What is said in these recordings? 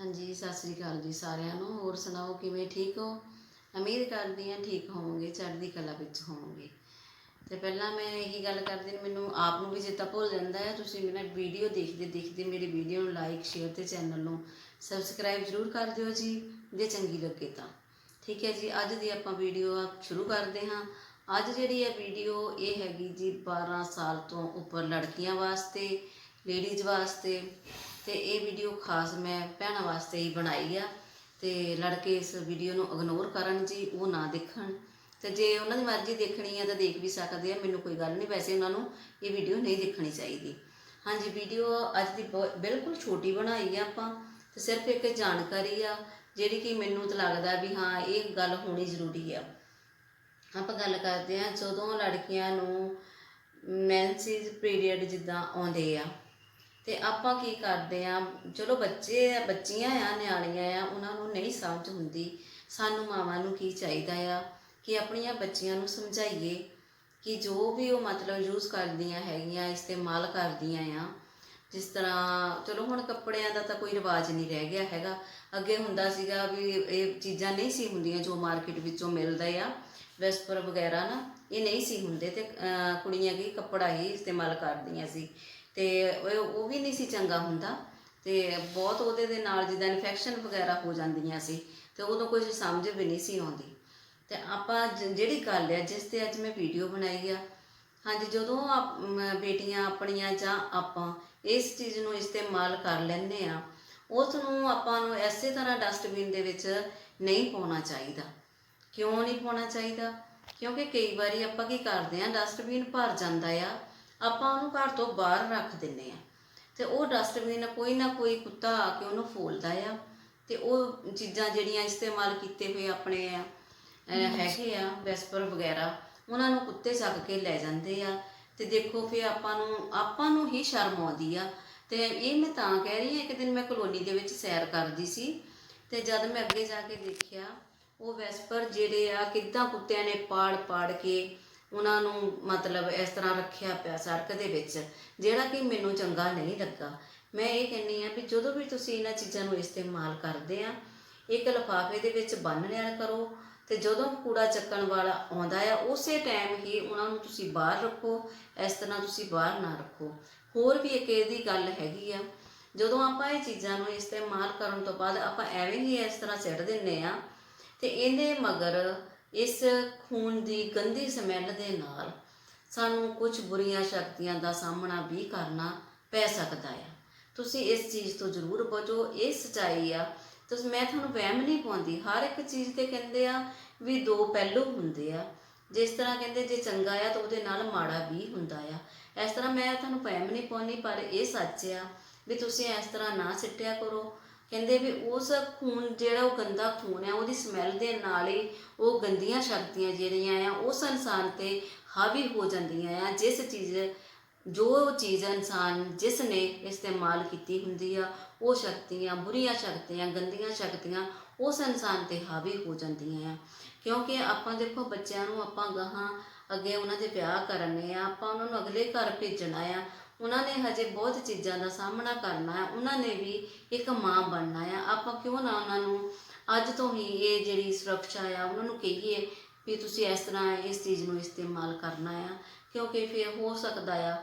ਹਾਂਜੀ, ਸਤਿ ਸ੍ਰੀ ਅਕਾਲ ਜੀ ਸਾਰਿਆਂ ਨੂੰ। ਹੋਰ ਸੁਣਾਓ, ਕਿਵੇਂ ਠੀਕ ਹੋ? ਉਮੀਦ ਕਰਦੀ ਹਾਂ ਠੀਕ ਹੋਵੋਗੇ, ਚੜ੍ਹਦੀ ਕਲਾ ਵਿੱਚ ਹੋਵੋਗੇ। ਤੇ ਪਹਿਲਾਂ ਮੈਂ ਇਹੀ ਗੱਲ ਕਰਦੀ ਮੈਨੂੰ ਆਪ ਨੂੰ ਵੀ ਚੇਤਾ ਭੁੱਲ ਜਾਂਦਾ ਹੈ। ਤੁਸੀਂ ਮੇਰਾ ਵੀਡੀਓ ਦੇਖਦੇ ਦੇਖਦੇ ਮੇਰੀ ਵੀਡੀਓ ਨੂੰ ਲਾਈਕ ਸ਼ੇਅਰ ਤੇ ਚੈਨਲ ਨੂੰ ਸਬਸਕ੍ਰਾਈਬ ਜ਼ਰੂਰ ਕਰ ਦਿਓ ਜੀ, ਜੇ ਚੰਗੀ ਲੱਗੇ ਤਾਂ। ਠੀਕ ਹੈ ਜੀ, ਅੱਜ ਦੀ ਆਪਾਂ ਵੀਡੀਓ ਸ਼ੁਰੂ ਕਰਦੇ ਹਾਂ। ਅੱਜ ਜਿਹੜੀ ਹੈ ਵੀਡੀਓ ਇਹ ਹੈਗੀ ਜੀ 12 ਸਾਲ ਤੋਂ ਉੱਪਰ ਲੜਕੀਆਂ ਵਾਸਤੇ ਲੇਡੀਜ਼ ਵਾਸਤੇ। ਤੇ ਇਹ ਵੀਡੀਓ ਖਾਸ ਮੈਂ ਭੈਣਾਂ ਵਾਸਤੇ ਹੀ ਬਣਾਈ ਆ। ਤੇ ਲੜਕੇ ਇਸ ਵੀਡੀਓ ਨੂੰ ਇਗਨੋਰ ਕਰਨ ਜੀ, ਉਹ ਨਾ ਦੇਖਣ। ਤੇ ਜੇ ਉਹਨਾਂ ਦੀ ਮਰਜ਼ੀ ਦੇਖਣੀ ਆ ਤਾਂ ਦੇਖ ਵੀ ਸਕਦੇ ਆ, ਮੈਨੂੰ ਕੋਈ ਗੱਲ ਨਹੀਂ। ਵੈਸੇ ਉਹਨਾਂ ਨੂੰ ਇਹ ਵੀਡੀਓ ਨਹੀਂ ਦੇਖਣੀ ਚਾਹੀਦੀ। ਹਾਂਜੀ ਵੀਡੀਓ ਅੱਜ ਦੀ ਬਹੁਤ- ਬਿਲਕੁਲ ਛੋਟੀ ਬਣਾਈ ਆ ਆਪਾਂ। ਤੇ ਸਿਰਫ ਇੱਕ ਜਾਣਕਾਰੀ ਆ, ਜਿਹੜੀ ਕਿ ਮੈਨੂੰ ਤਾਂ ਲੱਗਦਾ ਵੀ ਹਾਂ, ਇਹ ਗੱਲ ਹੋਣੀ ਜ਼ਰੂਰੀ ਆ। ਆਪਾਂ ਗੱਲ ਕਰਦੇ ਹਾਂ ਜਦੋਂ ਲੜਕੀਆਂ ਨੂੰ ਮੈਂਸਿਸ ਪੀਰੀਅਡ ਜਿੱਦਾਂ ਆਉਂਦੇ ਆ ਤੇ ਆਪਾਂ ਕੀ ਕਰਦੇ ਆ, ਚਲੋ ਬੱਚੇ ਆ, ਬੱਚੀਆਂ ਆ, ਨਿਆਣੀਆਂ ਆ, ਉਹਨਾਂ ਨੂੰ ਨਹੀਂ ਸਮਝ ਹੁੰਦੀ ਸਾਨੂੰ ਮਾਵਾਂ ਨੂੰ ਕੀ ਚਾਹੀਦਾ ਆ, ਕਿ ਆਪਣੀਆਂ ਬੱਚੀਆਂ ਨੂੰ ਸਮਝਾਈਏ ਕਿ ਜੋ ਵੀ ਉਹ ਮਤਲਬ ਯੂਜ਼ ਕਰਦੀਆਂ ਹੈਗੀਆਂ, ਇਸਤੇਮਾਲ ਕਰਦੀਆਂ ਆ, ਜਿਸ ਤਰ੍ਹਾਂ ਚਲੋ ਹੁਣ ਕੱਪੜਿਆਂ ਦਾ ਤਾਂ ਕੋਈ ਰਿਵਾਜ ਨਹੀਂ ਰਹਿ ਗਿਆ ਹੈਗਾ। ਅੱਗੇ ਹੁੰਦਾ ਸੀਗਾ ਵੀ ਇਹ ਚੀਜ਼ਾਂ ਨਹੀਂ ਸੀ ਹੁੰਦੀਆਂ ਜੋ ਮਾਰਕੀਟ ਵਿੱਚੋਂ ਮਿਲਦਾ ਆ, ਵੈਸਪਰ ਵਗੈਰਾ ਨਾ, ਇਹ ਨਹੀਂ ਸੀ ਹੁੰਦੇ ਤੇ ਕੁੜੀਆਂ ਕੀ ਕੱਪੜਾ ਹੀ ਇਸਤੇਮਾਲ ਕਰਦੀਆਂ ਸੀ। ਤੇ ਉਹ ਵੀ ਨਹੀਂ ਸੀ ਚੰਗਾ ਹੁੰਦਾ। ਤੇ ਬਹੁਤ ਉਹਦੇ ਦੇ ਨਾਲ ਜਿੱਦਾਂ ਇਨਫੈਕਸ਼ਨ ਵਗੈਰਾ ਹੋ ਜਾਂਦੀਆਂ ਸੀ, ਤੇ ਉਦੋਂ ਕੁਝ ਸਮਝ ਵੀ ਨਹੀਂ ਸੀ ਆਉਂਦੀ। ਤੇ ਆਪਾਂ ਜ- ਜਿਹੜੀ ਗੱਲ ਹੈ ਜਿਸ ਤੇ ਅੱਜ ਮੈਂ ਵੀਡੀਓ ਬਣਾਈ ਆ, ਹਾਂਜੀ, ਜਦੋਂ ਆਪ- ਬੇਟੀਆਂ ਆਪਣੀਆਂ ਜਾਂ ਆਪਾਂ ਇਸ ਚੀਜ਼ ਨੂੰ ਇਸਤੇਮਾਲ ਕਰ ਲੈਂਦੇ ਆ, ਉਸ ਨੂੰ ਆਪਾਂ ਨੂੰ ਐਸੇ ਤਰ੍ਹਾਂ ਡਸਟਬਿਨ ਦੇ ਵਿੱਚ ਨਹੀਂ ਪਾਉਣਾ ਚਾਹੀਦਾ। ਕਿਉਂ ਨਹੀਂ ਪਾਉਣਾ ਚਾਹੀਦਾ? ਕਿਉਂਕਿ ਕਈ ਵਾਰੀ ਆਪਾਂ ਕੀ ਕਰਦੇ ਆ ਡਸਟਬਿਨ ਭਰ ਜਾਂਦਾ ਆ ਆਪਾਂ ਉਹਨੂੰ ਘਰ ਤੋਂ ਬਾਹਰ ਰੱਖ ਦਿੰਨੇ ਆ ਤੇ ਉਹ ਡਸਟਬਿਨ ਕੋਈ ਨਾ ਕੋਈ ਕੁੱਤਾ ਆ ਕੇ ਉਹਨੂੰ ਫੋਲਦਾ ਆ। ਤੇ ਉਹ ਚੀਜ਼ਾਂ ਜਿਹੜੀਆਂ ਇਸਤੇਮਾਲ ਕੀਤੇ ਹੋਏ ਆਪਣੇ ਆ ਹੈਗੇ ਆ ਵੈਸਪਰ ਵਗੈਰਾ ਉਹਨਾਂ ਨੂੰ ਕੁੱਤੇ ਚੱਕ ਕੇ ਲੈ ਜਾਂਦੇ ਆ। ਤੇ ਦੇਖੋ ਫਿਰ ਆਪਾਂ ਨੂੰ ਆਪਾਂ ਨੂੰ ਹੀ ਸ਼ਰਮ ਆਉਂਦੀ ਆ। ਤੇ ਇਹ ਮੈਂ ਤਾਂ ਕਹਿ ਰਹੀ ਹਾਂ ਇੱਕ ਦਿਨ ਮੈਂ ਕਲੋਨੀ ਦੇ ਵਿੱਚ ਸੈਰ ਕਰਦੀ ਸੀ। ਤੇ ਜਦ ਮੈਂ ਅੱਗੇ ਜਾ ਕੇ ਦੇਖਿਆ ਉਹ ਵੈਸਪਰ ਜਿਹੜੇ ਆ ਕਿੱਦਾਂ ਕੁੱਤਿਆਂ ਨੇ ਪਾੜ ਪਾੜ ਕੇ ਉਹਨਾਂ ਨੂੰ ਮਤਲਬ ਇਸ ਤਰ੍ਹਾਂ ਰੱਖਿਆ ਪਿਆ ਸੜਕ ਦੇ ਵਿੱਚ, ਜਿਹੜਾ ਕਿ ਮੈਨੂੰ ਚੰਗਾ ਨਹੀਂ ਲੱਗਾ। ਮੈਂ ਇਹ ਕਹਿੰਨੀ ਆ ਵੀ ਜਦੋਂ ਵੀ ਤੁਸੀਂ ਇਹਨਾਂ ਚੀਜ਼ਾਂ ਨੂੰ ਇਸਤੇਮਾਲ ਕਰਦੇ ਆ, ਇੱਕ ਲਿਫਾਫੇ ਦੇ ਵਿੱਚ ਬੰਨ ਲਿਆ ਕਰੋ ਤੇ ਜਦੋਂ ਕੂੜਾ ਚੱਕਣ ਵਾਲਾ ਆਉਂਦਾ ਆ, ਉਸੇ ਟਾਈਮ ਹੀ ਉਹਨਾਂ ਨੂੰ ਤੁਸੀਂ ਬਾਹਰ ਰੱਖੋ, ਇਸ ਤਰ੍ਹਾਂ ਤੁਸੀਂ ਬਾਹਰ ਨਾ ਰੱਖੋ। ਹੋਰ ਵੀ ਇੱਕ ਇਹਦੀ ਗੱਲ ਹੈਗੀ ਆ, ਜਦੋਂ ਆਪਾਂ ਇਹ ਚੀਜ਼ਾਂ ਨੂੰ ਇਸਤੇਮਾਲ ਕਰਨ ਤੋਂ ਬਾਅਦ ਆਪਾਂ ਐਵੇਂ ਹੀ ਇਸ ਤਰ੍ਹਾਂ ਸਿੱਟ ਦਿੰਨੇ ਆ ਤੇ ਇਹਦੇ ਮਗਰ ਇਸ ਖੂਨ ਦੀ ਗੰਦੀ ਸਮੈਲ ਦੇ ਨਾਲ ਸਾਨੂੰ ਕੁਝ ਬੁਰੀਆਂ ਸ਼ਕਤੀਆਂ ਦਾ ਸਾਹਮਣਾ ਵੀ ਕਰਨਾ ਪੈ ਸਕਦਾ ਆ। ਤੁਸੀਂ ਇਸ ਚੀਜ਼ ਤੋਂ ਜ਼ਰੂਰ ਬਚੋ, ਇਹ ਸਚਾਈ ਆ। ਤੁਸੀਂ, ਮੈਂ ਤੁਹਾਨੂੰ ਵਹਿਮ ਨਹੀਂ ਪਾਉਂਦੀ। ਹਰ ਇੱਕ ਚੀਜ਼ ਤੇ ਕਹਿੰਦੇ ਆ ਵੀ ਦੋ ਪਹਿਲੂ ਹੁੰਦੇ ਆ। ਜਿਸ ਤਰ੍ਹਾਂ ਕਹਿੰਦੇ ਜੇ ਚੰਗਾ ਆ ਤਾਂ ਉਹਦੇ ਨਾਲ ਮਾੜਾ ਵੀ ਹੁੰਦਾ ਆ। ਇਸ ਤਰ੍ਹਾਂ ਮੈਂ ਤੁਹਾਨੂੰ ਵਹਿਮ ਨਹੀਂ ਪਾਉਂਦੀ, ਪਰ ਇਹ ਸੱਚ ਆ ਵੀ ਤੁਸੀਂ ਇਸ ਤਰ੍ਹਾਂ ਨਾ ਸਿੱਟਿਆ ਕਰੋ। ਕਹਿੰਦੇ ਵੀ ਉਸ ਖੂਨ ਜਿਹੜਾ ਉਹ ਗੰਦਾ ਖੂਨ ਹੈ, ਉਹਦੀ ਸਮੈਲ ਦੇ ਨਾਲ ਹੀ ਉਹ ਗੰਦੀਆਂ ਸ਼ਕਤੀਆਂ ਜਿਹੜੀਆਂ ਆ ਉਸ ਇਨਸਾਨ ਤੇ ਹਾਵੀ ਹੋ ਜਾਂਦੀਆਂ ਆ, ਜਿਸ ਚੀਜ਼, ਜੋ ਚੀਜ਼ ਇਨਸਾਨ ਜਿਸ ਨੇ ਇਸਤੇਮਾਲ ਕੀਤੀ ਹੁੰਦੀ ਆ, ਉਹ ਸ਼ਕਤੀਆਂ, ਬੁਰੀਆਂ ਸ਼ਕਤੀਆਂ, ਗੰਦੀਆਂ ਸ਼ਕਤੀਆਂ ਉਸ ਇਨਸਾਨ ਤੇ ਹਾਵੀ ਹੋ ਜਾਂਦੀਆਂ ਆ। ਕਿਉਂਕਿ ਆਪਾਂ ਦੇਖੋ ਬੱਚਿਆਂ ਨੂੰ ਆਪਾਂ ਗਾਹਾਂ ਅੱਗੇ ਉਹਨਾਂ ਦੇ ਵਿਆਹ ਕਰਨੇ ਆ, ਆਪਾਂ ਉਹਨਾਂ ਨੂੰ ਅਗਲੇ ਘਰ ਭੇਜਣਾ ਆ ਉਹਨਾਂ ਨੇ ਹਜੇ ਬਹੁਤ ਚੀਜ਼ਾਂ ਦਾ ਸਾਹਮਣਾ ਕਰਨਾ ਹੈ, ਉਹਨਾਂ ਨੇ ਵੀ ਇੱਕ ਮਾਂ ਬਣਨਾ ਆ ਆਪਾਂ ਕਿਉਂ ਨਾ ਉਹਨਾਂ ਨੂੰ ਅੱਜ ਤੋਂ ਹੀ ਇਹ ਜਿਹੜੀ ਸੁਰੱਖਿਆ ਆ, ਉਹਨਾਂ ਨੂੰ ਕਹੀਏ ਵੀ ਤੁਸੀਂ ਇਸ ਤਰ੍ਹਾਂ ਇਸ ਚੀਜ਼ ਨੂੰ ਇਸਤੇਮਾਲ ਕਰਨਾ ਆ, ਕਿਉਂਕਿ ਫਿਰ ਹੋ ਸਕਦਾ ਆ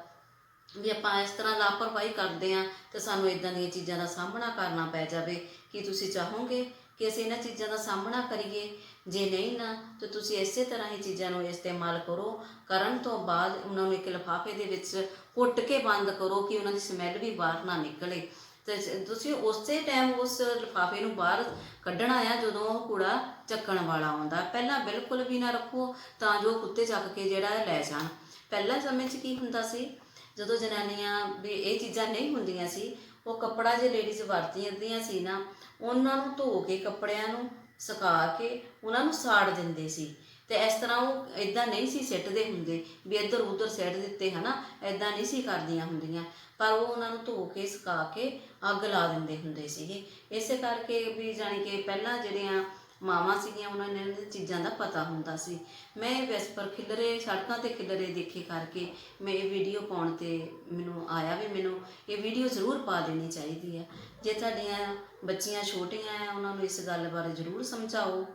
ਵੀ ਆਪਾਂ ਇਸ ਤਰ੍ਹਾਂ ਲਾਪਰਵਾਹੀ ਕਰਦੇ ਆ ਤੇ ਸਾਨੂੰ ਇਦਾਂ ਦੀਆਂ ਚੀਜ਼ਾਂ ਦਾ ਸਾਹਮਣਾ ਕਰਨਾ ਪੈ ਜਾਵੇ ਕੀ ਤੁਸੀਂ ਚਾਹੋਗੇ ਕਿ ਅਸੀਂ ਇਹਨਾਂ ਚੀਜ਼ਾਂ ਦਾ ਸਾਹਮਣਾ ਕਰੀਏ। ਜੇ ਨਹੀਂ ਨਾ, ਤਾਂ ਤੁਸੀਂ ਇਸੇ ਤਰ੍ਹਾਂ ਹੀ ਚੀਜ਼ਾਂ ਨੂੰ ਇਸਤੇਮਾਲ ਕਰੋ। ਕਰਨ ਤੋਂ ਬਾਅਦ ਉਹਨਾਂ ਨੂੰ ਇੱਕ ਲਿਫਾਫੇ ਦੇ ਵਿੱਚ ਕੁੱਟ ਕੇ ਬੰਦ ਕਰੋ ਕਿ ਉਹਨਾਂ ਦੀ ਸਮੈਲ ਵੀ ਬਾਹਰ ਨਾ ਨਿਕਲੇ। ਤੇ ਤੁਸੀਂ ਉਸੇ ਟਾਈਮ ਉਸ ਲਿਫਾਫੇ ਨੂੰ ਬਾਹਰ ਕੱਢਣਾ ਆ ਜਦੋਂ ਉਹ ਕੂੜਾ ਚੱਕਣ ਵਾਲਾ ਆਉਂਦਾ। ਪਹਿਲਾਂ ਬਿਲਕੁਲ ਵੀ ਨਾ ਰੱਖੋ, ਤਾਂ ਜੋ ਕੁੱਤੇ ਚੱਕ ਕੇ ਜਿਹੜਾ ਲੈ ਜਾਣ। ਪਹਿਲਾਂ ਸਮੇਂ 'ਚ ਕੀ ਹੁੰਦਾ ਸੀ? ਜਦੋਂ ਜਨਾਨੀਆਂ ਵੀ ਇਹ ਚੀਜ਼ਾਂ ਨਹੀਂ ਹੁੰਦੀਆਂ ਸੀ ਉਹ ਕੱਪੜਾ ਜੇ ਲੇਡੀਜ਼ ਵਰਤਦੀਆਂ ਸੀ ਨਾ, ਉਹਨਾਂ ਨੂੰ ਧੋ ਕੇ ਕੱਪੜਿਆਂ ਨੂੰ ਸੁਕਾ ਕੇ ਉਹਨਾਂ ਨੂੰ ਸਾੜ ਦਿੰਦੇ ਸੀ। ਤੇ ਇਸ ਤਰ੍ਹਾਂ ਉਹ ਇਦਾਂ ਨਹੀਂ ਸੀ ਸਿੱਟਦੇ ਹੁੰਦੇ ਵੀ ਇੱਧਰ ਉੱਧਰ ਸਿੱਟ ਦਿੱਤੇ, ਹਨਾ? ਇਦਾਂ ਨਹੀਂ ਸੀ ਕਰਦੀਆਂ ਹੁੰਦੀਆਂ। ਪਰ ਉਹ ਉਹਨਾਂ ਨੂੰ ਧੋ ਕੇ, ਸੁਕਾ ਕੇ ਅੱਗ ਲਾ ਦਿੰਦੇ ਹੁੰਦੇ ਸੀਗੇ। ਇਸੇ ਕਰਕੇ ਵੀ ਜਾਣੀ ਕਿ ਪਹਿਲਾਂ ਜਿਹੜੀਆਂ ਮਾਵਾਂ ਸੀਗੀਆਂ, ਉਹਨਾਂ ਨੇ ਇਹਨਾਂ ਚੀਜ਼ਾਂ ਦਾ ਪਤਾ ਹੁੰਦਾ ਸੀ। ਮੈਂ ਇਹ ਵੈਸਪਰ ਖਿਲਰੇ, ਸੜਕਾਂ ਤੇ ਖਿਲਰੇ ਦੇਖੇ ਕਰਕੇ ਮੈਂ ਇਹ ਵੀਡੀਓ ਪਾਉਣ ਤੇ ਮੈਨੂੰ ਆਇਆ ਵੀ ਮੈਨੂੰ ਇਹ ਵੀਡੀਓ ਜ਼ਰੂਰ ਪਾ ਦੇਣੀ ਚਾਹੀਦੀ ਹੈ ਜੇ ਤੁਹਾਡੀਆਂ ਬੱਚੀਆਂ ਛੋਟੀਆਂ ਆ, ਉਹਨਾਂ ਨੂੰ ਇਸ ਗੱਲ ਬਾਰੇ ਜ਼ਰੂਰ ਸਮਝਾਓ।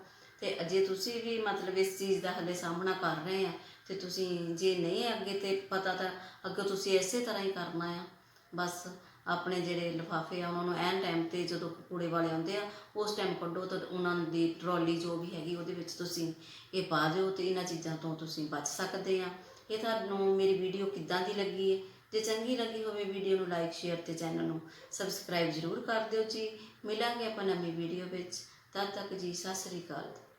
ਤੇ ਜੇ ਤੁਸੀਂ ਵੀ ਮਤਲਬ ਇਸ ਚੀਜ਼ ਦਾ ਹਲੇ ਸਾਹਮਣਾ ਕਰ ਰਹੇ ਆ, ਤੇ ਤੁਸੀਂ ਜੇ ਨਹੀਂ ਅੱਗੇ ਤੇ ਪਤਾ ਤਾਂ ਅੱਗੇ ਤੁਸੀਂ ਇਸੇ ਤਰ੍ਹਾਂ ਹੀ ਕਰਨਾ ਆ। ਬਸ ਆਪਣੇ ਜਿਹੜੇ ਲਿਫਾਫੇ ਆ, ਉਹਨਾਂ ਨੂੰ ਐਨ ਟਾਈਮ ਤੇ ਜਦੋਂ ਕੂੜੇ ਵਾਲੇ ਆਉਂਦੇ ਆ, ਉਸ ਟਾਈਮ ਕੱਢੋ ਤਾਂ ਉਹਨਾਂ ਦੀ ਟਰਾਲੀ ਜੋ ਵੀ ਹੈਗੀ ਉਹਦੇ ਵਿੱਚ ਤੁਸੀਂ ਇਹ ਪਾ ਦਿਓ ਤੇ ਇਹਨਾਂ ਚੀਜ਼ਾਂ ਤੋਂ ਤੁਸੀਂ ਬਚ ਸਕਦੇ ਆ। ਇਹ ਤੁਹਾਨੂੰ ਮੇਰੀ ਵੀਡੀਓ ਕਿੱਦਾਂ ਦੀ ਲੱਗੀ ਹੈ? ਜੇ ਚੰਗੀ ਲੱਗੀ ਹੋਵੇ ਵੀਡੀਓ ਨੂੰ ਲਾਈਕ ਸ਼ੇਅਰ ਤੇ ਚੈਨਲ ਨੂੰ ਸਬਸਕ੍ਰਾਈਬ ਜ਼ਰੂਰ ਕਰ ਦਿਓ ਜੀ। ਮਿਲਾਂਗੇ ਆਪਾਂ ਨਵੀਂ ਵੀਡੀਓ ਵਿੱਚ। ਤਦ ਤੱਕ ਜੀ, ਸਤਿ ਸ੍ਰੀ ਅਕਾਲ।